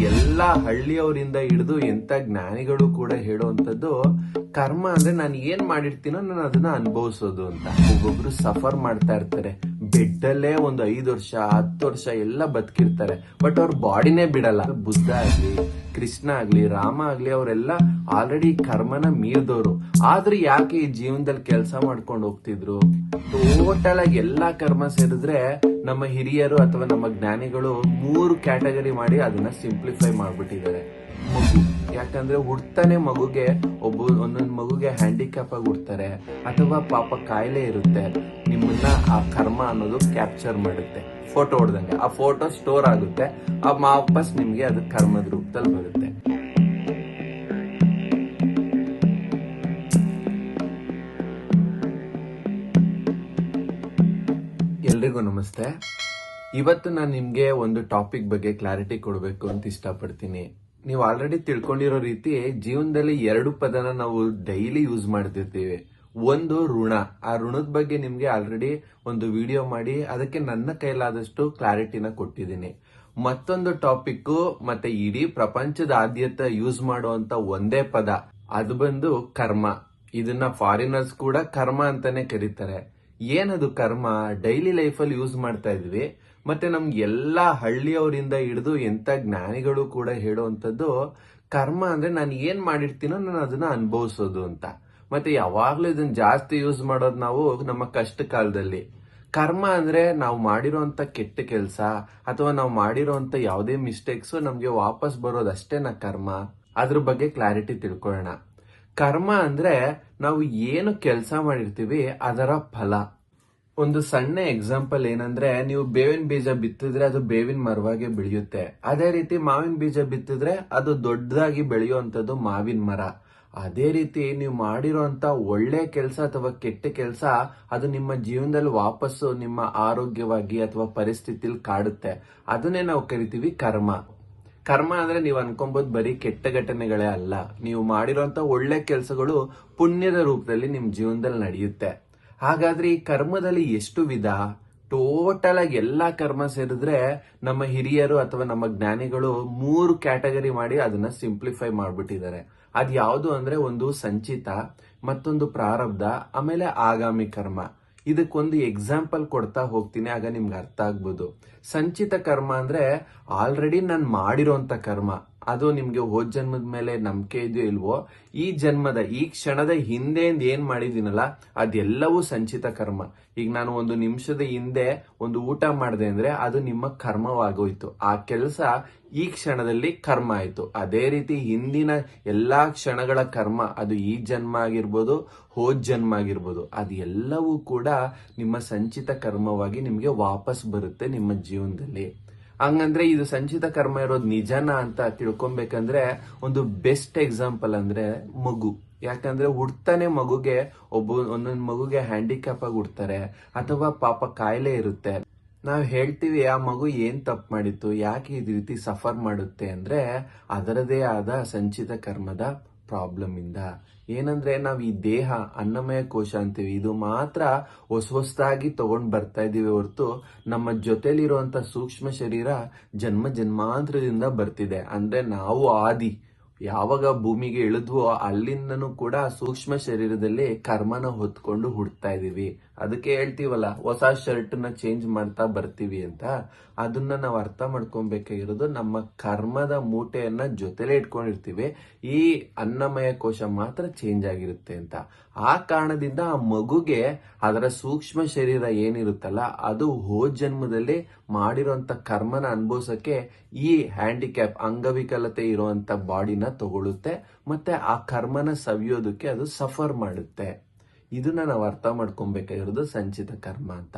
ಎಲ್ಲಾ ಹಳ್ಳಿಯವರಿಂದ ಹಿಡಿದು ಎಂತ ಜ್ಞಾನಿಗಳು ಕೂಡ ಹೇಳುವಂತದ್ದು ಕರ್ಮ ಅಂದ್ರೆ ನಾನು ಏನ್ ಮಾಡಿರ್ತೀನೋ ನಾನು ಅದನ್ನ ಅನುಭವಿಸೋದು ಅಂತ. ಒಬ್ಬೊಬ್ರು ಸಫರ್ ಮಾಡ್ತಾ ಇರ್ತಾರೆ. ಬೆಡ್ಡಲ್ಲೇ ಒಂದು ಐದು ವರ್ಷ, ಹತ್ತು ವರ್ಷ ಎಲ್ಲ ಬದುಕಿರ್ತಾರೆ. ಬಟ್ ಅವ್ರ ಬಾಡಿನೇ ಬಿಡಲ್ಲ. ಬುದ್ಧ ಆಗ್ಲಿ ಕೃಷ್ಣ ಆಗ್ಲಿ, ರಾಮ ಆಗ್ಲಿ, ಅವರೆಲ್ಲ ಆಲ್ರೆಡಿ ಕರ್ಮನ ಮೀರ್ದವ್ರು. ಆದ್ರೆ ಯಾಕೆ ಈ ಜೀವನದಲ್ಲಿ ಕೆಲಸ ಮಾಡ್ಕೊಂಡು ಹೋಗ್ತಿದ್ರು? ಟೋಟಲ್ ಆಗಿ ಎಲ್ಲಾ ಕರ್ಮ ಸೇರಿದ್ರೆ ನಮ್ಮ ಹಿರಿಯರು ಅಥವಾ ನಮ್ಮ ಜ್ಞಾನಿಗಳು ಮೂರು ಕ್ಯಾಟಗರಿ ಮಾಡಿ ಅದನ್ನ ಸಿಂಪ್ಲಿಫೈ ಮಾಡ್ಬಿಟ್ಟಿದ್ದಾರೆ. ಮಗು. ಯಾಕಂದ್ರೆ ಹುಡ್ತಾನೆ ಮಗುಗೆ ಒಬ್ಬ, ಒಂದೊಂದು ಮಗುಗೆ ಹ್ಯಾಂಡಿಕ್ಯಾಪ್ ಆಗಿ ಹುಡ್ತಾರೆ. ಅಥವಾ ಪಾಪ ಕಾಯಿಲೆ ಇರುತ್ತೆ. ನಿಮ್ಮನ್ನ ಆ ಕರ್ಮ ಅನ್ನೋದು ಕ್ಯಾಪ್ಚರ್ ಮಾಡುತ್ತೆ. ಫೋಟೋ ಹೊಡೆದಂಗೆ. ಆ ಫೋಟೋ ಸ್ಟೋರ್ ಆಗುತ್ತೆ. ಆ ವಾಪಸ್ ನಿಮ್ಗೆ ಅದು ಕರ್ಮದ ರೂಪದಲ್ಲಿ ಬರುತ್ತೆ. ಎಲ್ರಿಗೂ ನಮಸ್ತೆ. ಇವತ್ತು ನಾನು ನಿಮ್ಗೆ ಒಂದು ಟಾಪಿಕ್ ಬಗ್ಗೆ ಕ್ಲಾರಿಟಿ ಕೊಡಬೇಕು ಅಂತ ಇಷ್ಟಪಡ್ತೀನಿ. ನೀವು ಆಲ್ರೆಡಿ ತಿಳ್ಕೊಂಡಿರೋ ರೀತಿ ಜೀವನದಲ್ಲಿ ಎರಡು ಪದನ ನಾವು ಡೈಲಿ ಯೂಸ್ ಮಾಡ್ತಿರ್ತೀವಿ. ಒಂದು ಋಣ. ಆ ಋಣದ ಬಗ್ಗೆ ನಿಮ್ಗೆ ಆಲ್ರೆಡಿ ಒಂದು ವಿಡಿಯೋ ಮಾಡಿ, ಅದಕ್ಕೆ ನನ್ನ ಕೈಲಾದಷ್ಟು ಕ್ಲಾರಿಟಿನ ಕೊಟ್ಟಿದ್ದೀನಿ. ಮತ್ತೊಂದು ಟಾಪಿಕ್ ಮತ್ತೆ ಇಡೀ ಆದ್ಯತೆ ಯೂಸ್ ಮಾಡುವಂತ ಒಂದೇ ಪದ. ಅದು ಬಂದು ಕರ್ಮ. ಇದನ್ನ ಫಾರಿನರ್ಸ್ ಕೂಡ ಕರ್ಮ ಅಂತಾನೆ ಕರೀತಾರೆ. ಏನದು ಕರ್ಮ? ಡೈಲಿ ಲೈಫಲ್ಲಿ ಯೂಸ್ ಮಾಡ್ತಾ ಇದ್ವಿ. ಮತ್ತೆ ನಮ್ಗೆ ಎಲ್ಲಾ ಹಳ್ಳಿಯವರಿಂದ ಹಿಡಿದು ಎಂತ ಜ್ಞಾನಿಗಳು ಕೂಡ ಹೇಳುವಂತದ್ದು ಕರ್ಮ ಅಂದ್ರೆ ನಾನು ಏನ್ ಮಾಡಿರ್ತೀನೋ ನಾನು ಅದನ್ನ ಅನುಭವಿಸೋದು ಅಂತ. ಮತ್ತೆ ಯಾವಾಗ್ಲೂ ಇದನ್ನ ಜಾಸ್ತಿ ಯೂಸ್ ಮಾಡೋದು ನಾವು ನಮ್ಮ ಕಷ್ಟ ಕಾಲದಲ್ಲಿ ಕರ್ಮ ಅಂದ್ರೆ ನಾವು ಮಾಡಿರೋಂತ ಕೆಟ್ಟ ಕೆಲಸ ಅಥವಾ ನಾವು ಮಾಡಿರೋಂತ ಯಾವುದೇ ಮಿಸ್ಟೇಕ್ಸ್ ನಮ್ಗೆ ವಾಪಸ್ ಬರೋದಷ್ಟೇನ ಕರ್ಮ. ಅದ್ರ ಬಗ್ಗೆ ಕ್ಲಾರಿಟಿ ತಿಳ್ಕೊಳ್ಳೋಣ. ಕರ್ಮ ಅಂದ್ರೆ ನಾವು ಏನು ಕೆಲಸ ಮಾಡಿರ್ತೀವಿ ಅದರ ಫಲ. ಒಂದು ಸಣ್ಣ ಎಕ್ಸಾಂಪಲ್ ಏನಂದ್ರೆ ನೀವು ಬೇವಿನ ಬೀಜ ಬಿತ್ತಿದ್ರೆ ಅದು ಬೇವಿನ ಮರವಾಗಿ ಬೆಳೆಯುತ್ತೆ. ಅದೇ ರೀತಿ ಮಾವಿನ ಬೀಜ ಬಿತ್ತಿದ್ರೆ ಅದು ದೊಡ್ಡದಾಗಿ ಬೆಳೆಯುವಂತದ್ದು ಮಾವಿನ ಮರ. ಅದೇ ರೀತಿ ನೀವು ಮಾಡಿರುವಂತ ಒಳ್ಳೆ ಕೆಲಸ ಅಥವಾ ಕೆಟ್ಟ ಕೆಲಸ, ಅದು ನಿಮ್ಮ ಜೀವನದಲ್ಲಿ ವಾಪಸ್ಸು ನಿಮ್ಮ ಆರೋಗ್ಯವಾಗಿ ಅಥವಾ ಪರಿಸ್ಥಿತಿಲಿ ಕಾಡುತ್ತೆ. ಅದನ್ನೇ ನಾವು ಕರಿತೀವಿ ಕರ್ಮ. ಕರ್ಮ ಅಂದ್ರೆ ನೀವು ಅನ್ಕೊಂಬೋದು ಬರೀ ಕೆಟ್ಟ ಘಟನೆಗಳೇ ಅಲ್ಲ. ನೀವು ಮಾಡಿರೋಂತ ಒಳ್ಳೆ ಕೆಲಸಗಳು ಪುಣ್ಯದ ರೂಪದಲ್ಲಿ ನಿಮ್ ಜೀವನದಲ್ಲಿ ನಡೆಯುತ್ತೆ. ಹಾಗಾದ್ರೆ ಈ ಕರ್ಮದಲ್ಲಿ ಎಷ್ಟು ವಿಧ? ಟೋಟಲ್ ಆಗಿ ಎಲ್ಲಾ ಕರ್ಮ ಸೇರಿದ್ರೆ ನಮ್ಮ ಹಿರಿಯರು ಅಥವಾ ನಮ್ಮ ಜ್ಞಾನಿಗಳು ಮೂರು ಕ್ಯಾಟಗರಿ ಮಾಡಿ ಅದನ್ನ ಸಿಂಪ್ಲಿಫೈ ಮಾಡ್ಬಿಟ್ಟಿದ್ದಾರೆ. ಅದ್ ಯಾವುದು ಅಂದ್ರೆ ಒಂದು ಸಂಚಿತ, ಮತ್ತೊಂದು ಪ್ರಾರಬ್ಧ, ಆಮೇಲೆ ಆಗಾಮಿ ಕರ್ಮ. ಇದಕ್ಕೊಂದು ಎಕ್ಸಾಂಪಲ್ ಕೊಡ್ತಾ ಹೋಗ್ತೀನಿ, ಆಗ ನಿಮ್ಗೆ ಅರ್ಥ ಆಗ್ಬೋದು. ಸಂಚಿತ ಕರ್ಮ ಅಂದ್ರೆ ಆಲ್ರೆಡಿ ನಾನು ಮಾಡಿರೋಂತ ಕರ್ಮ. ಅದು ನಿಮ್ಗೆ ಹೋದ್ ಜನ್ಮದ ಮೇಲೆ ನಂಬಿಕೆ ಇದೆಯೋ ಇಲ್ವೋ, ಈ ಜನ್ಮದ, ಈ ಕ್ಷಣದ ಹಿಂದೆ ಏನ್ ಮಾಡಿದೀನಲ್ಲ, ಅದೆಲ್ಲವೂ ಸಂಚಿತ ಕರ್ಮ. ಈಗ ನಾನು ಒಂದು ನಿಮಿಷದ ಹಿಂದೆ ಒಂದು ಊಟ ಮಾಡಿದೆ ಅಂದ್ರೆ ಅದು ನಿಮ್ಮ ಕರ್ಮವಾಗೋಯ್ತು. ಆ ಕೆಲಸ ಈ ಕ್ಷಣದಲ್ಲಿ ಕರ್ಮ ಆಯ್ತು. ಅದೇ ರೀತಿ ಹಿಂದಿನ ಎಲ್ಲಾ ಕ್ಷಣಗಳ ಕರ್ಮ, ಅದು ಈ ಜನ್ಮ ಆಗಿರ್ಬೋದು, ಹೋದ್ ಜನ್ಮ ಆಗಿರ್ಬೋದು, ಅದೆಲ್ಲವೂ ಕೂಡ ನಿಮ್ಮ ಸಂಚಿತ ಕರ್ಮವಾಗಿ ನಿಮಗೆ ವಾಪಸ್ ಬರುತ್ತೆ ನಿಮ್ಮ ಜೀವನದಲ್ಲಿ. ಹಂಗಂದ್ರೆ ಇದು ಸಂಚಿತ ಕರ್ಮ ಇರೋದು ನಿಜನಾ ಅಂತ ತಿಳ್ಕೊಬೇಕಂದ್ರೆ ಒಂದು ಬೆಸ್ಟ್ ಎಕ್ಸಾಂಪಲ್ ಅಂದ್ರೆ ಮಗು. ಯಾಕಂದ್ರೆ ಹುಡ್ತಾನೆ ಮಗುಗೆ ಒಬ್ಬ, ಒಂದೊಂದು ಮಗುಗೆ ಹ್ಯಾಂಡಿಕ್ಯಾಪ್ ಆಗಿ ಹುಡ್ತಾರೆ ಅಥವಾ ಪಾಪ ಕಾಯಿಲೆ ಇರುತ್ತೆ. ನಾವ್ ಹೇಳ್ತೀವಿ, ಆ ಮಗು ಏನ್ ತಪ್ಪು ಮಾಡಿತ್ತು, ಯಾಕೆ ಈ ರೀತಿ ಸಫರ್ ಮಾಡುತ್ತೆ ಅಂದ್ರೆ ಅದರದೇ ಆದ ಸಂಚಿತ ಕರ್ಮದ ಪ್ರಾಬ್ಲಮ್ ಇಂದ. ಏನಂದ್ರೆ ನಾವ್ ಈ ದೇಹ, ಅನ್ನಮಯ ಕೋಶ ಅಂತೀವಿ. ಇದು ಮಾತ್ರ ಹೊಸ ಹೊಸದಾಗಿ ತಗೊಂಡ್ ಬರ್ತಾ ಇದೀವಿ ಹೊರತು ನಮ್ಮ ಜೊತೆಲಿರುವಂತ ಸೂಕ್ಷ್ಮ ಶರೀರ ಜನ್ಮ ಜನ್ಮಾಂತರದಿಂದ ಬರ್ತಿದೆ. ಅಂದ್ರೆ ನಾವು ಆದಿ. ಯಾವಾಗ ಭೂಮಿಗೆ ಇಳಿದ್ವೋ ಅಲ್ಲಿಂದನೂ ಕೂಡ ಸೂಕ್ಷ್ಮ ಶರೀರದಲ್ಲಿ ಕರ್ಮನ ಹೊತ್ಕೊಂಡು ಹುಡ್ತಾ ಇದೀವಿ. ಅದಕ್ಕೆ ಹೇಳ್ತೀವಲ್ಲ, ಹೊಸ ಶರ್ಟ್ನ ಚೇಂಜ್ ಮಾಡ್ತಾ ಬರ್ತೀವಿ ಅಂತ. ಅದನ್ನ ನಾವು ಅರ್ಥ ಮಾಡ್ಕೊಬೇಕಾಗಿರೋದು ನಮ್ಮ ಕರ್ಮದ ಮೂಟೆಯನ್ನ ಜೊತೆಲೆ ಇಟ್ಕೊಂಡಿರ್ತೀವಿ. ಈ ಅನ್ನಮಯ ಕೋಶ ಮಾತ್ರ ಚೇಂಜ್ ಆಗಿರುತ್ತೆ ಅಂತ. ಆ ಕಾರಣದಿಂದ ಆ ಮಗುಗೆ ಅದರ ಸೂಕ್ಷ್ಮ ಶರೀರ ಏನಿರುತ್ತಲ್ಲ, ಅದು ಹೋ ಜನ್ಮದಲ್ಲಿ ಮಾಡಿರೋಂತ ಕರ್ಮನ ಅನುಭವಿಸಕ್ಕೆ ಈ ಹ್ಯಾಂಡಿಕ್ಯಾಪ್ ಅಂಗವಿಕಲತೆ ಇರುವಂತ ಬಾಡಿನ ತಗೊಳ್ಳುತ್ತೆ ಮತ್ತೆ ಆ ಕರ್ಮನ ಸವಿಯೋದಕ್ಕೆ ಅದು ಸಫರ್ ಮಾಡುತ್ತೆ. ಇದನ್ನ ನಾವು ಅರ್ಥ ಮಾಡ್ಕೊಬೇಕಾಗಿರೋದು ಸಂಚಿತ ಕರ್ಮ ಅಂತ.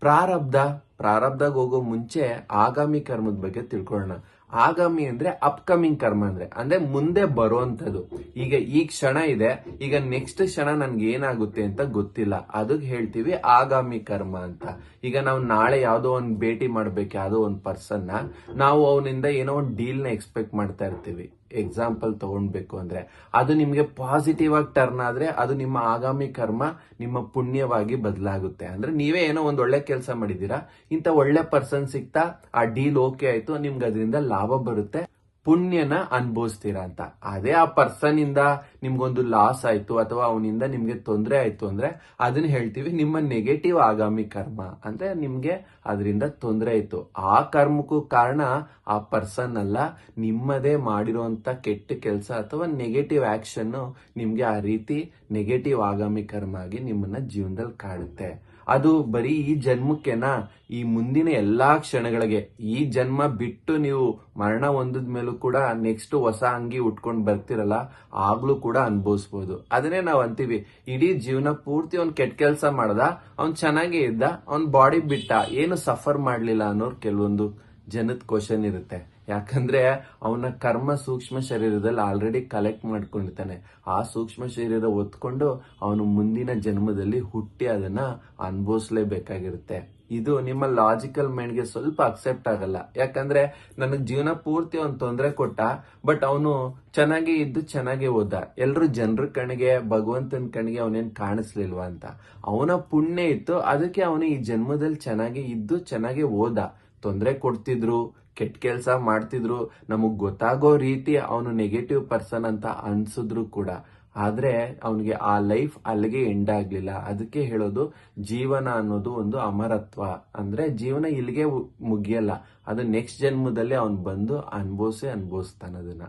ಪ್ರಾರಬ್ಧ, ಪ್ರಾರಬ್ಧಗೆ ಹೋಗೋ ಮುಂಚೆ ಆಗಾಮಿ ಕರ್ಮದ ಬಗ್ಗೆ ತಿಳ್ಕೊಳ್ಳೋಣ. ಆಗಾಮಿ ಅಂದ್ರೆ ಅಪ್ಕಮಿಂಗ್ ಕರ್ಮ ಅಂದ್ರೆ ಅಂದ್ರೆ ಮುಂದೆ ಬರುವಂತದ್ದು ಈಗ ಈ ಕ್ಷಣ ಇದೆ, ಈಗ ನೆಕ್ಸ್ಟ್ ಕ್ಷಣ ನನ್ಗೆ ಏನಾಗುತ್ತೆ ಅಂತ ಗೊತ್ತಿಲ್ಲ. ಅದಕ್ಕೆ ಹೇಳ್ತೀವಿ ಆಗಾಮಿ ಕರ್ಮ ಅಂತ. ಈಗ ನಾವು ನಾಳೆ ಯಾವ್ದೋ ಒಂದ್ ಭೇಟಿ ಮಾಡ್ಬೇಕು ಯಾವ್ದೋ ಒಂದ್ ಪರ್ಸನ್ ನಾವು ಅವನಿಂದ ಏನೋ ಒಂದು ಡೀಲ್ನ ಎಕ್ಸ್ಪೆಕ್ಟ್ ಮಾಡ್ತಾ ಇರ್ತೀವಿ. ಎಕ್ಸಾಂಪಲ್ ತಗೊಂಡ್ಬೇಕು ಅಂದ್ರೆ ಅದು ನಿಮ್ಗೆ ಪಾಸಿಟಿವ್ ಆಗಿ ಟರ್ನ್ ಆದ್ರೆ ಅದು ನಿಮ್ಮ ಆಗಾಮಿ ಕರ್ಮ ನಿಮ್ಮ ಪುಣ್ಯವಾಗಿ ಬದಲಾಗುತ್ತೆ. ಅಂದ್ರೆ ನೀವೇ ಏನೋ ಒಂದ್ ಒಳ್ಳೆ ಕೆಲಸ ಮಾಡಿದೀರಾ ಇಂಥ ಒಳ್ಳೆ ಪರ್ಸನ್ ಸಿಗ್ತಾ ಆ ಡೀಲ್ ಓಕೆ ಆಯ್ತು ನಿಮ್ಗೆ ಅದರಿಂದ ಲಾಭ ಬರುತ್ತೆ. ಪುಣ್ಯನ ಅನುಭವಿಸ್ತೀರಾ ಅಂತ. ಅದೇ ಆ ಪರ್ಸನ್ ಇಂದ ನಿಮ್ಗೊಂದು ಲಾಸ್ ಆಯ್ತು ಅಥವಾ ಅವನಿಂದ ನಿಮ್ಗೆ ತೊಂದರೆ ಆಯ್ತು ಅಂದ್ರೆ ಅದನ್ನ ಹೇಳ್ತೀವಿ, ನಿಮ್ಮ ನೆಗೆಟಿವ್ ಆಗಾಮಿ ಕರ್ಮ ಅಂದ್ರೆ ನಿಮ್ಗೆ ಅದರಿಂದ ತೊಂದರೆ ಆಯ್ತು. ಆ ಕರ್ಮಕ್ಕೂ ಕಾರಣ ಆ ಪರ್ಸನ್ ಅಲ್ಲ, ನಿಮ್ಮದೇ ಮಾಡಿರುವಂತ ಕೆಟ್ಟ ಕೆಲಸ ಅಥವಾ ನೆಗೆಟಿವ್ ಆಕ್ಷನ್ ನಿಮ್ಗೆ ಆ ರೀತಿ ನೆಗೆಟಿವ್ ಆಗಾಮಿ ಕರ್ಮ ಆಗಿ ನಿಮ್ಮನ್ನ ಜೀವನದಲ್ಲಿ ಕಾಡುತ್ತೆ. ಅದು ಬರೀ ಈ ಜನ್ಮಕ್ಕೆನಾ? ಈ ಮುಂದಿನ ಎಲ್ಲಾ ಕ್ಷಣಗಳಿಗೆ. ಈ ಜನ್ಮ ಬಿಟ್ಟು ನೀವು ಮರಣ ಹೊಂದಿದ ಮೇಲೂ ಕೂಡ ನೆಕ್ಸ್ಟ್ ಹೊಸ ಅಂಗಿ ಉಟ್ಕೊಂಡು ಬರ್ತಿರಲ್ಲ, ಆಗ್ಲೂ ಕೂಡ ಅನ್ಭವಿಸ್ಬೋದು. ಅದನ್ನೇ ನಾವು ಅಂತೀವಿ. ಇಡೀ ಜೀವನ ಪೂರ್ತಿ ಅವ್ನ್ ಕೆಟ್ಟ ಕೆಲಸ ಮಾಡ್ದ, ಅವ್ನ್ ಚೆನ್ನಾಗೇ ಇದ್ದ, ಅವ್ನ್ ಬಾಡಿ ಬಿಟ್ಟ, ಏನು ಸಫರ್ ಮಾಡ್ಲಿಲ್ಲ ಅನ್ನೋರ್ ಕೆಲವೊಂದು. ಜನದ ಕ್ವಶನ್ ಇರುತ್ತೆ. ಯಾಕಂದ್ರೆ ಅವನ ಕರ್ಮ ಸೂಕ್ಷ್ಮ ಶರೀರದಲ್ಲಿ ಆಲ್ರೆಡಿ ಕಲೆಕ್ಟ್ ಮಾಡ್ಕೊಂಡಿರ್ತಾನೆ ಆ ಸೂಕ್ಷ್ಮ ಶರೀರ ಒತ್ಕೊಂಡು ಅವನು ಮುಂದಿನ ಜನ್ಮದಲ್ಲಿ ಹುಟ್ಟಿ ಅದನ್ನ ಅನುಭವಿಸ್ಲೇಬೇಕಾಗಿರುತ್ತೆ. ಇದು ನಿಮ್ಮ ಲಾಜಿಕಲ್ ಮೈಂಡ್ಗೆ ಸ್ವಲ್ಪ ಅಕ್ಸೆಪ್ಟ್ ಆಗಲ್ಲ. ಯಾಕಂದ್ರೆ ನನಗೆ ಜೀವನ ಪೂರ್ತಿ ಒಂದು ತೊಂದರೆ ಕೊಟ್ಟ ಬಟ್ ಅವನು ಚೆನ್ನಾಗಿ ಇದ್ದು ಚೆನ್ನಾಗಿ ಓದ ಎಲ್ಲರೂ ಜನರ ಕಣ್ಣಿಗೆ ಭಗವಂತನ ಕಣ್ಣಿಗೆ ಅವನೇನ್ ಕಾಣಿಸ್ಲಿಲ್ವಾ ಅಂತ. ಅವನ ಪುಣ್ಯ ಇತ್ತು, ಅದಕ್ಕೆ ಅವನು ಈ ಜನ್ಮದಲ್ಲಿ ಚೆನ್ನಾಗಿ ಇದ್ದು ಚೆನ್ನಾಗಿ ಓದ. ತೊಂದರೆ ಕೊಡ್ತಿದ್ರು, ಕೆಟ್ಟ ಕೆಲಸ ಮಾಡ್ತಿದ್ರು, ನಮಗ್ ಗೊತ್ತಾಗೋ ರೀತಿ ಅವನು ನೆಗೆಟಿವ್ ಪರ್ಸನ್ ಅಂತ ಅನ್ಸಿದ್ರು ಕೂಡ. ಆದ್ರೆ ಅವನಿಗೆ ಆ ಲೈಫ್ ಅಲ್ಲಿಗೆ ಎಂಡ್ ಆಗ್ಲಿಲ್ಲ. ಅದಕ್ಕೆ ಹೇಳೋದು ಜೀವನ ಅನ್ನೋದು ಒಂದು ಅಮರತ್ವ. ಅಂದ್ರೆ ಜೀವನ ಇಲ್ಲಿಗೆ ಮುಗಿಯಲ್ಲ. ಅದು ನೆಕ್ಸ್ಟ್ ಜನ್ಮದಲ್ಲಿ ಅವನ್ ಬಂದು ಅನ್ಭವಿಸೇ ಅನ್ಭವಿಸ್ತಾನ ಅದನ್ನ.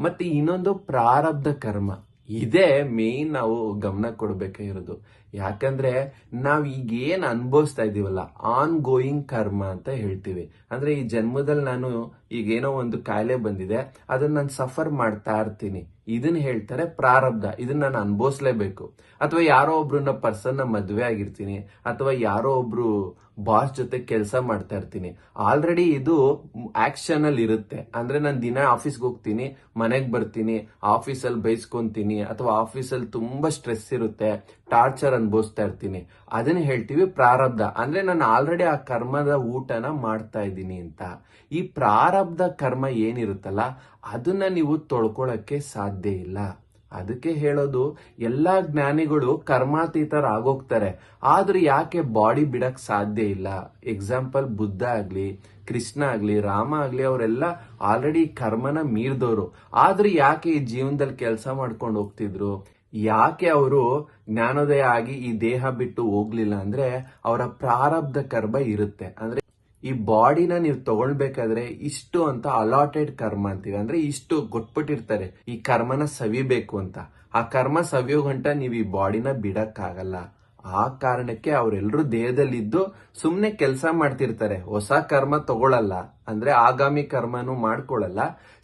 ಮತ್ತೆ ಇನ್ನೊಂದು ಪ್ರಾರಬ್ಧ ಕರ್ಮ. ಇದೇ ಮೇನ್ ನಾವು ಗಮನ ಕೊಡ್ಬೇಕಾಗಿರೋದು ಯಾಕಂದ್ರೆ ನಾವ್ ಈಗ ಏನ್ ಅನ್ಭವಿಸ್ತಾ ಇದೀವಲ್ಲ ಆನ್ ಗೋಯಿಂಗ್ ಕರ್ಮ ಅಂತ ಹೇಳ್ತೀವಿ. ಅಂದ್ರೆ ಈ ಜನ್ಮದಲ್ಲಿ ನಾನು ಈಗ ಏನೋ ಒಂದು ಕಾಯಿಲೆ ಬಂದಿದೆ, ಅದನ್ನ ನಾನು ಸಫರ್ ಮಾಡ್ತಾ ಇರ್ತೀನಿ. ಇದನ್ನ ಹೇಳ್ತಾರೆ ಪ್ರಾರಬ್ಧ. ಇದನ್ನ ನಾನು ಅನ್ಭವಿಸ್ಲೇಬೇಕು. ಅಥವಾ ಯಾರೋ ಒಬ್ರನ್ನ ಪರ್ಸನ್ ಮದ್ವೆ ಆಗಿರ್ತೀನಿ, ಅಥವಾ ಯಾರೋ ಒಬ್ರು ಬಾಸ್ ಜೊತೆ ಕೆಲಸ ಮಾಡ್ತಾ ಇರ್ತೀನಿ. ಆಲ್ರೆಡಿ ಇದು ಆಕ್ಷನ್ ಅಲ್ಲಿ ಇರುತ್ತೆ. ಅಂದ್ರೆ ನಾನು ದಿನ ಆಫೀಸ್ಗೆ ಹೋಗ್ತೀನಿ, ಮನೆಗೆ ಬರ್ತೀನಿ ಆಫೀಸಲ್ಲಿ ಬೈಸ್ಕೊಂತೀನಿ, ಅಥವಾ ಆಫೀಸಲ್ಲಿ ತುಂಬಾ ಸ್ಟ್ರೆಸ್ ಇರುತ್ತೆ ಟಾರ್ಚರ್ ಅನ್ಭವಿಸ್ತಾ ಇರ್ತೀನಿ. ಅದನ್ನ ಹೇಳ್ತೀವಿ ಪ್ರಾರಬ್ಧ. ಅಂದ್ರೆ ನಾನು ಆಲ್ರೆಡಿ ಆ ಕರ್ಮದ ಊಟನ ಮಾಡ್ತಾ ಇದ್ದೀನಿ ಅಂತ. ಈ ಪ್ರಾರಬ್ಧ ಕರ್ಮ ಏನಿರುತ್ತಲ್ಲ, ಅದನ್ನ ನೀವು ತೊಳ್ಕೊಳಕ್ಕೆ ಸಾಧ್ಯ ಇಲ್ಲ. ಅದಕ್ಕೆ ಹೇಳೋದು, ಎಲ್ಲಾ ಜ್ಞಾನಿಗಳು ಕರ್ಮಾತೀತರಾಗೋಗ್ತಾರೆ ಆದ್ರೆ ಯಾಕೆ ಬಾಡಿ ಬಿಡಕ್ ಸಾಧ್ಯ ಇಲ್ಲ? ಎಕ್ಸಾಂಪಲ್ ಬುದ್ಧ ಆಗ್ಲಿ, ಕೃಷ್ಣ ಆಗ್ಲಿ, ರಾಮ ಆಗ್ಲಿ, ಅವರೆಲ್ಲ ಆಲ್ರೆಡಿ ಕರ್ಮನ ಮೀರ್ದವ್ರು ಆದ್ರೆ ಯಾಕೆ ಈ ಜೀವನದಲ್ಲಿ ಕೆಲಸ ಮಾಡ್ಕೊಂಡು ಹೋಗ್ತಿದ್ರು? ಯಾಕೆ ಅವರು ಜ್ಞಾನೋದಯ ಆಗಿ ಈ ದೇಹ ಬಿಟ್ಟು ಹೋಗ್ಲಿಲ್ಲ ಅಂದ್ರೆ ಅವರ ಪ್ರಾರಬ್ಧ ಕರ್ಮ ಇರುತ್ತೆ. ಅಂದ್ರೆ ಈ ಬಾಡಿನ ನೀವು ತಗೊಳ್ಬೇಕಾದ್ರೆ ಇಷ್ಟು ಅಂತ ಅಲಾಟೆಡ್ ಕರ್ಮ ಅಂತೀವಿ. ಅಂದ್ರೆ ಇಷ್ಟು ಗೊಟ್ಬಿಟ್ಟಿರ್ತಾರೆ. ಈ ಕರ್ಮನ ಸವಿಬೇಕು ಅಂತ. ಆ ಕರ್ಮ ಸವಿಯೋ ಗಂಟ ನೀವು ಈ ಬಾಡಿನ ಬಿಡಕ್ಕಾಗಲ್ಲ. ಆ ಕಾರಣಕ್ಕೆ ಅವರೆಲ್ಲರೂ ದೇಹದಲ್ಲಿದ್ದು ಸುಮ್ಮನೆ ಕೆಲಸ ಮಾಡ್ತಿರ್ತಾರೆ. ಹೊಸ ಕರ್ಮ ತಗೊಳಲ್ಲ. ಅಂದ್ರೆ ಆಗಾಮಿ ಕರ್ಮನು ಮಾಡ್ಕೊಳ್ಳಲ್ಲ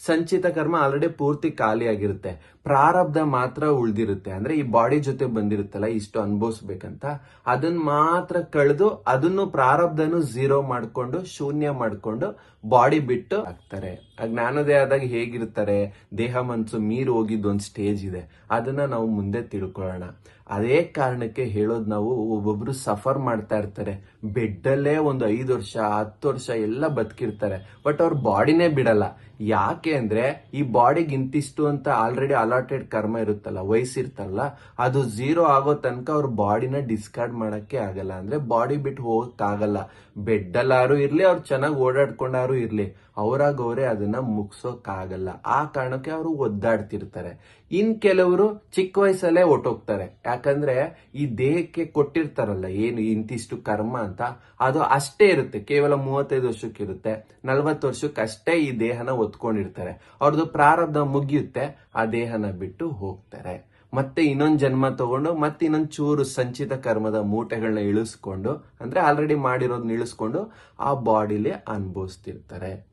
ಸಂಚಿತ ಕರ್ಮ ಆಲ್ರೆಡಿ ಪೂರ್ತಿ ಖಾಲಿ ಆಗಿರುತ್ತೆ ಪ್ರಾರಬ್ಧ ಮಾತ್ರ ಉಳ್ದಿರುತ್ತೆ. ಅಂದ್ರೆ ಈ ಬಾಡಿ ಜೊತೆ ಬಂದಿರುತ್ತಲ್ಲ, ಇಷ್ಟು ಅನುಭವಿಸ್ಬೇಕಂತ. ಅದನ್ನ ಮಾತ್ರ ಕಳೆದು ಅದನ್ನು ಪ್ರಾರಬ್ಧನು ಝೀರೋ ಮಾಡ್ಕೊಂಡು, ಶೂನ್ಯ ಮಾಡ್ಕೊಂಡು ಬಾಡಿ ಬಿಟ್ಟು ಆಗ್ತಾರೆ ಜ್ಞಾನೋದಯ ಆದಾಗ ಹೇಗಿರ್ತಾರೆ? ದೇಹ ಮನಸ್ಸು ಮೀರಿ ಹೋಗಿದ್ದು ಒಂದು ಸ್ಟೇಜ್ ಇದೆ. ಅದನ್ನ ನಾವು ಮುಂದೆ ತಿಳ್ಕೊಳ್ಳೋಣ. ಅದೇ ಕಾರಣಕ್ಕೆ ಹೇಳೋದು ನಾವು ಒಬ್ಬೊಬ್ರು ಸಫರ್ ಮಾಡ್ತಾ ಇರ್ತಾರೆ. ಬೆಡ್ ಅಲ್ಲೇ ಒಂದು ಐದು ವರ್ಷ, ಹತ್ತು ವರ್ಷ ಎಲ್ಲ ಬದುಕಿರ್ತಾರೆ. ಬಟ್ ಅವ್ರ ಬಾಡಿನೇ ಬಿಡಲ್ಲ. ಯಾಕೆ ಅಂದ್ರೆ ಈ ಬಾಡಿಗೆ ಇಂತಿಷ್ಟು ಅಂತ ಆಲ್ರೆಡಿ ಅಲಾಟೆಡ್ ಕರ್ಮ ಇರುತ್ತಲ್ಲ ವಯಸ್ಸಿರ್ತಲ್ಲ ಅದು ಝೀರೋ ಆಗೋ ತನಕ ಅವ್ರ ಬಾಡಿನ ಡಿಸ್ಕಾರ್ಡ್ ಮಾಡಕ್ಕೆ ಆಗಲ್ಲ. ಅಂದ್ರೆ ಬಾಡಿ ಬಿಟ್ಟು ಹೋಗಕ್ಕಾಗಲ್ಲ. ಬೆಡ್ ಅಲ್ಲಾರು ಇರ್ಲಿ, ಅವ್ರು ಚೆನ್ನಾಗಿ ಓಡಾಡ್ಕೊಂಡಾರು ಇರ್ಲಿ. ಅವ್ರಾಗ ಅವರೇ ಅದನ್ನ ಮುಗಿಸೋಕ್ಕಾಗಲ್ಲ ಆ ಕಾರಣಕ್ಕೆ ಅವರು ಒದ್ದಾಡ್ತಿರ್ತಾರೆ. ಇನ್ ಕೆಲವರು ಚಿಕ್ಕ ವಯಸ್ಸಲ್ಲೇ ಹೊಟ್ಟೋಗ್ತಾರೆ ಯಾಕಂದ್ರೆ ಈ ದೇಹಕ್ಕೆ ಕೊಟ್ಟಿರ್ತಾರಲ್ಲ, ಏನು ಇಂತಿಷ್ಟು ಕರ್ಮ ಅಂತ, ಅದು ಅಷ್ಟೇ ಇರುತ್ತೆ. ಕೇವಲ ಮೂವತ್ತೈದು ವರ್ಷಕ್ಕಿರುತ್ತೆ ನಲ್ವತ್ತು ವರ್ಷಕ್ಕೆ ಅಷ್ಟೇ ಈ ದೇಹನ ಒತ್ಕೊಂಡಿರ್ತಾರೆ. ಅವ್ರದ್ದು ಪ್ರಾರಬ್ಧ ಮುಗಿಯುತ್ತೆ, ಆ ದೇಹನ ಬಿಟ್ಟು ಹೋಗ್ತಾರೆ. ಮತ್ತೆ ಇನ್ನೊಂದು ಜನ್ಮ ತಗೊಂಡು, ಮತ್ತೆ ಇನ್ನೊಂದು ಚೂರು ಸಂಚಿತ ಕರ್ಮದ ಮೂಟೆಗಳನ್ನ ಇಳಿಸ್ಕೊಂಡು, ಅಂದ್ರೆ ಆಲ್ರೆಡಿ ಮಾಡಿರೋದನ್ನ ಇಳಿಸ್ಕೊಂಡು, ಆ ಬಾಡಿಲಿ ಅನುಭವಿಸ್ತಿರ್ತಾರೆ.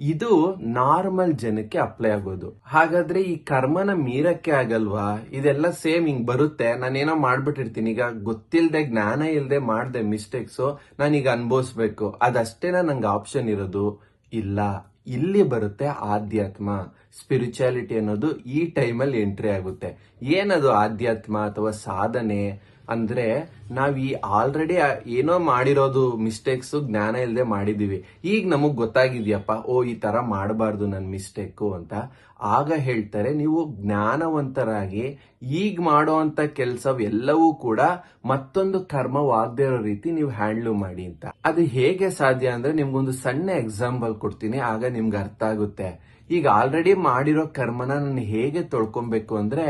ಇದು ನಾರ್ಮಲ್ ಜನಕ್ಕೆ ಅಪ್ಲೈ ಆಗೋದು. ಹಾಗಾದ್ರೆ ಈ ಕರ್ಮನ ಮೀರಕ್ಕೆ ಆಗಲ್ವಾ? ಇದೆಲ್ಲ ಸೇಮ್ ಹಿಂಗ್ ಬರುತ್ತೆ. ನಾನೇನೋ ಮಾಡ್ಬಿಟ್ಟಿರ್ತೀನಿ. ಈಗ ಗೊತ್ತಿಲ್ದೆ, ಜ್ಞಾನ ಇಲ್ಲದೆ ಮಾಡ್ದೆ ಮಿಸ್ಟೇಕ್ಸ್ ನಾನೀಗ ಅನ್ಭವಿಸ್ಬೇಕು. ಅದಷ್ಟೇನ ನಂಗೆ ಆಪ್ಷನ್ ಇರೋದು. ಇಲ್ಲ. ಇಲ್ಲಿ ಬರುತ್ತೆ ಆಧ್ಯಾತ್ಮ. ಸ್ಪಿರಿಚುಯಾಲಿಟಿ ಅನ್ನೋದು ಈ ಟೈಮಲ್ಲಿ ಎಂಟ್ರಿ ಆಗುತ್ತೆ. ಏನದು ಆಧ್ಯಾತ್ಮ ಅಥವಾ ಸಾಧನೆ? ಅಂದ್ರೆ ನಾವ್ ಈ ಆಲ್ರೆಡಿ ಏನೋ ಮಾಡಿರೋದು ಮಿಸ್ಟೇಕ್ಸ್ ಜ್ಞಾನ ಇಲ್ಲದೆ ಮಾಡಿದೀವಿ ಈಗ ನಮಗ್ ಗೊತ್ತಾಗಿದ್ಯಪ್ಪ, ಓ, ಈ ತರ ಮಾಡಬಾರ್ದು ನನ್ ಮಿಸ್ಟೇಕು ಅಂತ. ಆಗ ಹೇಳ್ತಾರೆ, ನೀವು ಜ್ಞಾನವಂತರಾಗಿ ಈಗ ಮಾಡೋ ಅಂತ ಕೆಲಸ ಎಲ್ಲವೂ ಕೂಡ ಮತ್ತೊಂದು ಕರ್ಮವಾಗದೇ ಇರೋ ರೀತಿ ನೀವು ಹ್ಯಾಂಡ್ಲ್ ಮಾಡಿ ಅಂತ. ಅದು ಹೇಗೆ ಸಾಧ್ಯ ಅಂದ್ರೆ ನಿಮ್ಗೊಂದು ಸಣ್ಣ ಎಕ್ಸಾಂಪಲ್ ಕೊಡ್ತೀನಿ, ಆಗ ನಿಮ್ಗೆ ಅರ್ಥ ಆಗುತ್ತೆ. ಈಗ ಆಲ್ರೆಡಿ ಮಾಡಿರೋ ಕರ್ಮನ ನಾನು ಹೇಗೆ ತೊಳ್ಕೊಬೇಕು ಅಂದ್ರೆ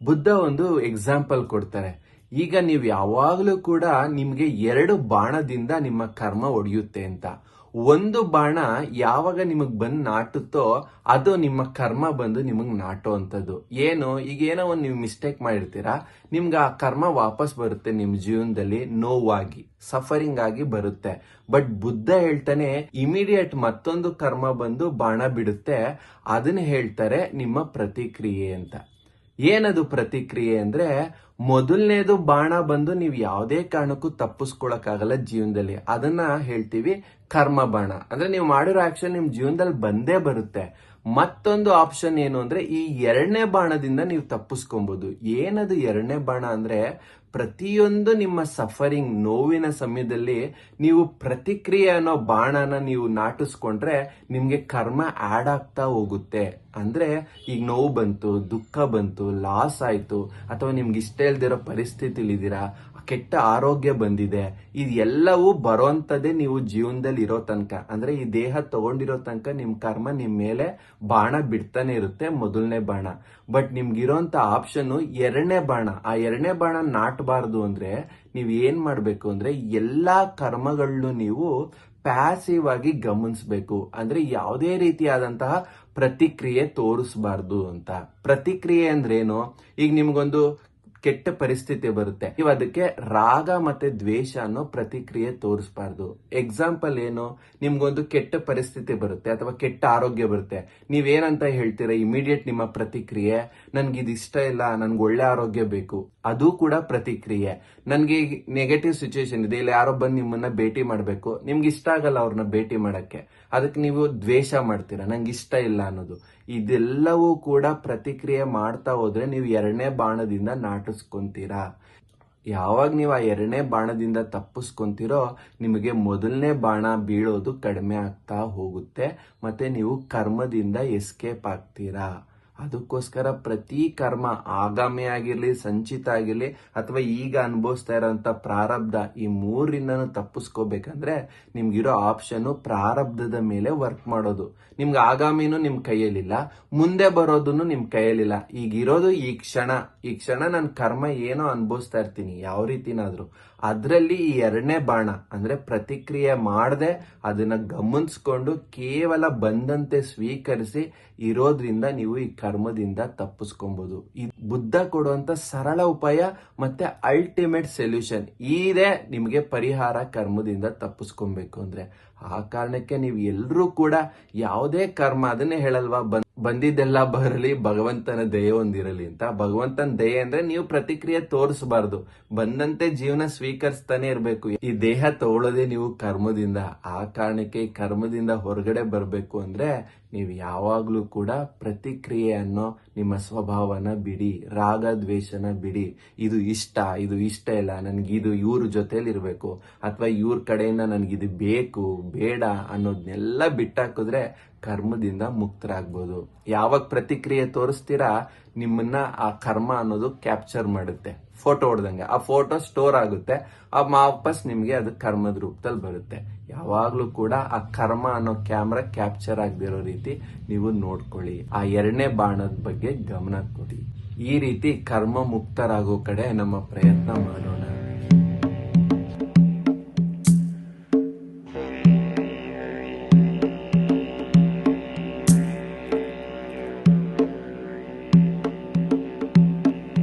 ಬುದ್ಧ ಒಂದು ಎಕ್ಸಾಂಪಲ್ ಕೊಡ್ತಾರೆ. ಈಗ ನೀವು ಯಾವಾಗಲೂ ಕೂಡ ನಿಮಗೆ ಎರಡು ಬಾಣದಿಂದ ನಿಮ್ಮ ಕರ್ಮ ಒಡೆಯುತ್ತೆ ಅಂತ. ಒಂದು ಬಾಣ ಯಾವಾಗ ನಿಮಗೆ ಬಂದು ನಾಟುತ್ತೋ ಅದು ನಿಮ್ಮ ಕರ್ಮ ಬಂದು ನಿಮಗೆ ನಾಟೋ ಅಂತದ್ದು ಏನು? ಈಗ ಏನೋ ಒಂದು ನೀವು ಮಿಸ್ಟೇಕ್ ಮಾಡಿರ್ತೀರಾ? ನಿಮ್ಗೆ ಆ ಕರ್ಮ ವಾಪಸ್ ಬರುತ್ತೆ ನಿಮ್ಮ ಜೀವನದಲ್ಲಿ ನೋವಾಗಿ ಸಫರಿಂಗ್ ಆಗಿ ಬರುತ್ತೆ. ಬಟ್ ಬುದ್ಧ ಹೇಳ್ತಾನೆ ಇಮಿಡಿಯೇಟ್ ಮತ್ತೊಂದು ಕರ್ಮ ಬಂದು ಬಾಣ ಬಿಡುತ್ತೆ. ಅದನ್ನ ಹೇಳ್ತಾರೆ ನಿಮ್ಮ ಪ್ರತಿಕ್ರಿಯೆ ಅಂತ. ಏನದು ಪ್ರತಿಕ್ರಿಯೆ ಅಂದ್ರೆ ಮೊದಲನೇದು ಬಾಣ ಬಂದು ನೀವು ಯಾವುದೇ ಕಾರಣಕ್ಕೂ ತಪ್ಪಿಸ್ಕೊಳಕ್ಕಾಗಲ್ಲ ಜೀವನದಲ್ಲಿ. ಅದನ್ನ ಹೇಳ್ತೀವಿ ಕರ್ಮ ಬಾಣ. ಅಂದ್ರೆ ನೀವು ಮಾಡಿರೋ ಆಕ್ಷನ್ ನಿಮ್ ಜೀವನದಲ್ಲಿ ಬಂದೇ ಬರುತ್ತೆ. ಮತ್ತೊಂದು ಆಪ್ಷನ್ ಏನು ಅಂದ್ರೆ ಈ ಎರಡನೇ ಬಾಣದಿಂದ ನೀವು ತಪ್ಪಿಸ್ಕೊಬಹುದು ಏನದು ಎರಡನೇ ಬಾಣ ಅಂದ್ರೆ ಪ್ರತಿಯೊಂದು ನಿಮ್ಮ ಸಫರಿಂಗ್ ನೋವಿನ ಸಮಯದಲ್ಲಿ ನೀವು ಪ್ರತಿಕ್ರಿಯೆ ಅನ್ನೋ ಬಾಣನ ನೀವು ನಾಟಿಸ್ಕೊಂಡ್ರೆ ನಿಮಗೆ ಕರ್ಮ ಆಡ್ ಆಗ್ತಾ ಹೋಗುತ್ತೆ. ಅಂದ್ರೆ ಈಗ ನೋವು ಬಂತು, ದುಃಖ ಬಂತು ಲಾಸ್ ಆಯಿತು, ಅಥವಾ ನಿಮ್ಗೆ ಇಷ್ಟ ಇಲ್ದಿರೋ ಪರಿಸ್ಥಿತಿಲಿದ್ದೀರಾ ಕೆಟ್ಟ ಆರೋಗ್ಯ ಬಂದಿದೆ. ಇದೆಲ್ಲವೂ ಬರೋಂಥದ್ದೇ ನೀವು ಜೀವನದಲ್ಲಿ ಇರೋ ತನಕ. ಅಂದ್ರೆ ಈ ದೇಹ ತಗೊಂಡಿರೋ ತನಕ ನಿಮ್ ಕರ್ಮ ನಿಮ್ ಮೇಲೆ ಬಾಣ ಬಿಡ್ತಾನೆ ಇರುತ್ತೆ ಮೊದಲನೇ ಬಾಣ. ಬಟ್ ನಿಮ್ಗಿರೋಂತ ಆಪ್ಷನ್ ಎರಡನೇ ಬಾಣ. ಆ ಎರಡನೇ ಬಾಣ ನಾಟಬಾರ್ದು ಅಂದ್ರೆ ನೀವ್ ಏನ್ ಮಾಡ್ಬೇಕು ಅಂದ್ರೆ ಎಲ್ಲಾ ಕರ್ಮಗಳನ್ನು ನೀವು ಪ್ಯಾಸಿವ್ ಆಗಿ ಗಮನಿಸಬೇಕು. ಅಂದ್ರೆ ಯಾವುದೇ ರೀತಿಯಾದಂತಹ ಪ್ರತಿಕ್ರಿಯೆ ತೋರಿಸಬಾರ್ದು ಅಂತ. ಪ್ರತಿಕ್ರಿಯೆ ಅಂದ್ರೇನು? ಈಗ ನಿಮ್ಗೊಂದು ಕೆಟ್ಟ ಪರಿಸ್ಥಿತಿ ಬರುತ್ತೆ. ನೀವು ಅದಕ್ಕೆ ರಾಗ ಮತ್ತೆ ದ್ವೇಷ ಅನ್ನೋ ಪ್ರತಿಕ್ರಿಯೆ ತೋರಿಸಬಾರ್ದು. ಎಕ್ಸಾಂಪಲ್ ಏನು? ನಿಮ್ಗೊಂದು ಕೆಟ್ಟ ಪರಿಸ್ಥಿತಿ ಬರುತ್ತೆ ಅಥವಾ ಕೆಟ್ಟ ಆರೋಗ್ಯ ಬರುತ್ತೆ. ನೀವೇನಂತ ಹೇಳ್ತೀರಾ? ಇಮಿಡಿಯೇಟ್ ನಿಮ್ಮ ಪ್ರತಿಕ್ರಿಯೆ ನನ್ಗೆ ಇದಿಷ್ಟ ಇಲ್ಲ, ನನ್ಗೆ ಒಳ್ಳೆ ಆರೋಗ್ಯ ಬೇಕು. ಅದು ಕೂಡ ಪ್ರತಿಕ್ರಿಯೆ. ನನ್ಗೆ ನೆಗೆಟಿವ್ ಸಿಚುಯೇಷನ್ ಇದೆ. ಇಲ್ಲಿ ಯಾರೋ ಬಂದು ನಿಮ್ಮನ್ನ ಭೇಟಿ ಮಾಡಬೇಕು. ನಿಮ್ಗೆ ಇಷ್ಟ ಆಗಲ್ಲ ಅವ್ರನ್ನ ಭೇಟಿ ಮಾಡಕ್ಕೆ. ಅದಕ್ಕೆ ನೀವು ದ್ವೇಷ ಮಾಡ್ತೀರಾ? ನಂಗೆ ಇಷ್ಟ ಇಲ್ಲ ಅನ್ನೋದು. ಇದೆಲ್ಲವೂ ಕೂಡ ಪ್ರತಿಕ್ರಿಯೆ ಮಾಡ್ತಾ ಹೋದ್ರೆ ನೀವು ಎರಡನೇ ಬಾಣದಿಂದ ನಾಟಿಸ್ಕೊಂತೀರಾ? ಯಾವಾಗ ನೀವು ಆ ಎರಡನೇ ಬಾಣದಿಂದ ತಪ್ಪಿಸ್ಕೊಂತಿರೋ, ನಿಮಗೆ ಮೊದಲನೇ ಬಾಣ ಬೀಳೋದು ಕಡಿಮೆ ಆಗ್ತಾ ಹೋಗುತ್ತೆ. ಮತ್ತೆ ನೀವು ಕರ್ಮದಿಂದ ಎಸ್ಕೇಪ್ ಆಗ್ತೀರಾ? ಅದಕ್ಕೋಸ್ಕರ ಪ್ರತಿ ಕರ್ಮ ಆಗಾಮಿ ಆಗಿರ್ಲಿ, ಸಂಚಿತ ಆಗಿರ್ಲಿ, ಅಥವಾ ಈಗ ಅನುಭವಿಸ್ತಾ ಇರೋಂಥ ಪ್ರಾರಬ್ಧ ಈ ಮೂರಿಂದನೂ ತಪ್ಪಿಸ್ಕೋಬೇಕಂದ್ರೆ ನಿಮ್ಗಿರೋ ಆಪ್ಷನ್ ಪ್ರಾರಬ್ಧದ ಮೇಲೆ ವರ್ಕ್ ಮಾಡೋದು. ನಿಮ್ಗೆ ಆಗಾಮಿನೂ ನಿಮ್ ಕೈಯಲ್ಲಿಲ್ಲ, ಮುಂದೆ ಬರೋದನ್ನು ನಿಮ್ ಕೈಯಲ್ಲಿಲ್ಲ. ಈಗಿರೋದು ಈ ಕ್ಷಣ. ಈ ಕ್ಷಣ ನನ್ನ ಕರ್ಮ ಏನೋ ಅನುಭವಿಸ್ತಾ ಇರ್ತೀನಿ, ಯಾವ ರೀತಿನಾದ್ರೂ. ಅದರಲ್ಲಿ ಈ ಎರಡನೇ ಬಾಣ, ಅಂದ್ರೆ ಪ್ರತಿಕ್ರಿಯೆ ಮಾಡದೆ ಅದನ್ನ ಗಮನಿಸ್ಕೊಂಡು ಕೇವಲ ಬಂದಂತೆ ಸ್ವೀಕರಿಸಿ ಇರೋದ್ರಿಂದ ನೀವು ಈ ಕರ್ಮದಿಂದ ತಪ್ಪಿಸ್ಕೊಬಹುದು ಈ ಬುದ್ಧ ಕೊಡುವಂತ ಸರಳ ಉಪಾಯ ಮತ್ತೆ ಅಲ್ಟಿಮೇಟ್ ಸೊಲ್ಯೂಷನ್ ಇದೇ ನಿಮಗೆ ಪರಿಹಾರ ಕರ್ಮದಿಂದ ತಪ್ಪಿಸ್ಕೊಬೇಕು ಅಂದ್ರೆ. ಆ ಕಾರಣಕ್ಕೆ ನೀವು ಎಲ್ಲರೂ ಕೂಡ ಯಾವುದೇ ಕರ್ಮ, ಅದನ್ನೇ ಹೇಳಲ್ವಾ ಬಂದಿದ್ದೆಲ್ಲ ಬರಲಿ, ಭಗವಂತನ ದಯೆ ಒಂದಿರಲಿ ಅಂತ. ಭಗವಂತನ ದಯೆ ಅಂದ್ರೆ ನೀವು ಪ್ರತಿಕ್ರಿಯೆ ತೋರಿಸಬಾರ್ದು. ಬಂದಂತೆ ಜೀವನ ಸ್ವೀಕರಿಸ್ತಾನೆ ಇರಬೇಕು. ಈ ದೇಹ ತಗೊಳ್ಳೋದೇ ನೀವು ಕರ್ಮದಿಂದ. ಆ ಕಾರಣಕ್ಕೆ ಕರ್ಮದಿಂದ ಹೊರಗಡೆ ಬರಬೇಕು ಅಂದ್ರೆ ನೀವು ಯಾವಾಗ್ಲೂ ಕೂಡ ಪ್ರತಿಕ್ರಿಯೆ ಅನ್ನೋ ನಿಮ್ಮ ಸ್ವಭಾವನ ಬಿಡಿ. ರಾಗ ದ್ವೇಷನ ಬಿಡಿ. ಇದು ಇಷ್ಟ ಇದು ಇಷ್ಟ ಇಲ್ಲ, ನನ್ಗಿದು ಇವ್ರ ಜೊತೆಲಿ ಇರಬೇಕು. ಅಥವಾ ಇವ್ರ ಕಡೆಯಿಂದ ನನ್ಗಿದು ಬೇಕು, ಬೇಡ ಅನ್ನೋದನ್ನೆಲ್ಲ ಬಿಟ್ಟಾಕಿದ್ರೆ ಕರ್ಮದಿಂದ ಮುಕ್ತರಾಗ್ಬೋದು. ಯಾವಾಗ ಪ್ರತಿಕ್ರಿಯೆ ತೋರಿಸ್ತೀರಾ, ನಿಮ್ಮನ್ನ ಆ ಕರ್ಮ ಅನ್ನೋದು ಕ್ಯಾಪ್ಚರ್ ಮಾಡುತ್ತೆ. ಫೋಟೋ ಹೊಡೆದಂಗೆ. ಆ ಫೋಟೋ ಸ್ಟೋರ್ ಆಗುತ್ತೆ. ಆ ವಾಪಸ್ ನಿಮ್ಗೆ ಅದು ಕರ್ಮದ ರೂಪದಲ್ಲಿ ಬರುತ್ತೆ. ಯಾವಾಗ್ಲೂ ಕೂಡ ಆ ಕರ್ಮ ಅನ್ನೋ ಕ್ಯಾಮ್ರಾ ಕ್ಯಾಪ್ಚರ್ ಆಗದಿರೋ ರೀತಿ ನೀವು ನೋಡ್ಕೊಳ್ಳಿ. ಆ ಎರಡನೇ ಬಾಣದ ಬಗ್ಗೆ ಗಮನ ಕೊಡಿ. ಈ ರೀತಿ ಕರ್ಮ ಮುಕ್ತರಾಗೋ ಕಡೆ ನಮ್ಮ ಪ್ರಯತ್ನ ಮಾಡೋಣ.